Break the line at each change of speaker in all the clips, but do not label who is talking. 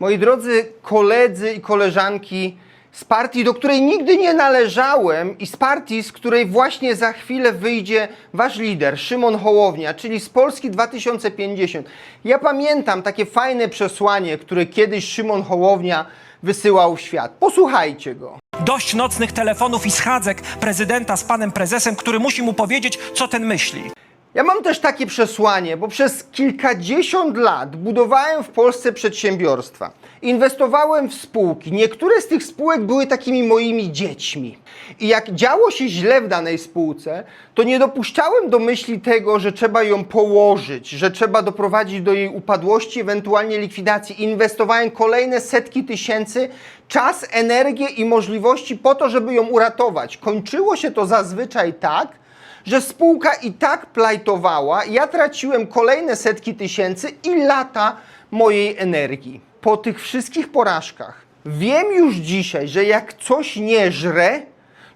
Moi drodzy koledzy i koleżanki z partii, do której nigdy nie należałem i z partii, z której właśnie za chwilę wyjdzie wasz lider, Szymon Hołownia, czyli z Polski 2050. Ja pamiętam takie fajne przesłanie, które kiedyś Szymon Hołownia wysyłał w świat. Posłuchajcie go.
Dość nocnych telefonów i schadzek prezydenta z panem prezesem, który musi mu powiedzieć, co ten myśli.
Ja mam też takie przesłanie, bo przez kilkadziesiąt lat budowałem w Polsce przedsiębiorstwa. Inwestowałem w spółki. Niektóre z tych spółek były takimi moimi dziećmi. I jak działo się źle w danej spółce, to nie dopuszczałem do myśli tego, że trzeba ją położyć, że trzeba doprowadzić do jej upadłości, ewentualnie likwidacji. Inwestowałem kolejne setki tysięcy, czas, energię i możliwości po to, żeby ją uratować. Kończyło się to zazwyczaj tak, że spółka i tak plajtowała, ja traciłem kolejne setki tysięcy i lata mojej energii. Po tych wszystkich porażkach wiem już dzisiaj, że jak coś nie żre,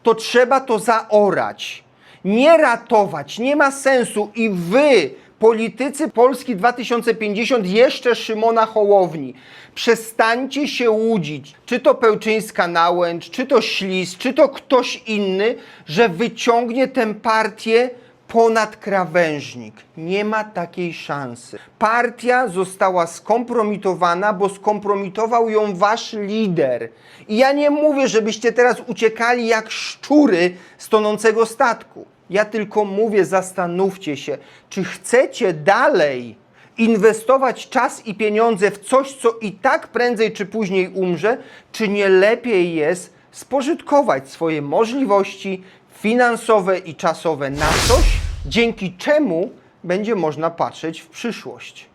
to trzeba to zaorać. Nie ratować, nie ma sensu i wy, politycy Polski 2050, jeszcze Szymona Hołowni, przestańcie się łudzić, czy to Pełczyńska Nałęcz, czy to Ślis, czy to ktoś inny, że wyciągnie tę partię ponad krawężnik. Nie ma takiej szansy. Partia została skompromitowana, bo skompromitował ją wasz lider. I ja nie mówię, żebyście teraz uciekali jak szczury z tonącego statku. Ja tylko mówię, zastanówcie się, czy chcecie dalej inwestować czas i pieniądze w coś, co i tak prędzej czy później umrze, czy nie lepiej jest spożytkować swoje możliwości finansowe i czasowe na coś, dzięki czemu będzie można patrzeć w przyszłość.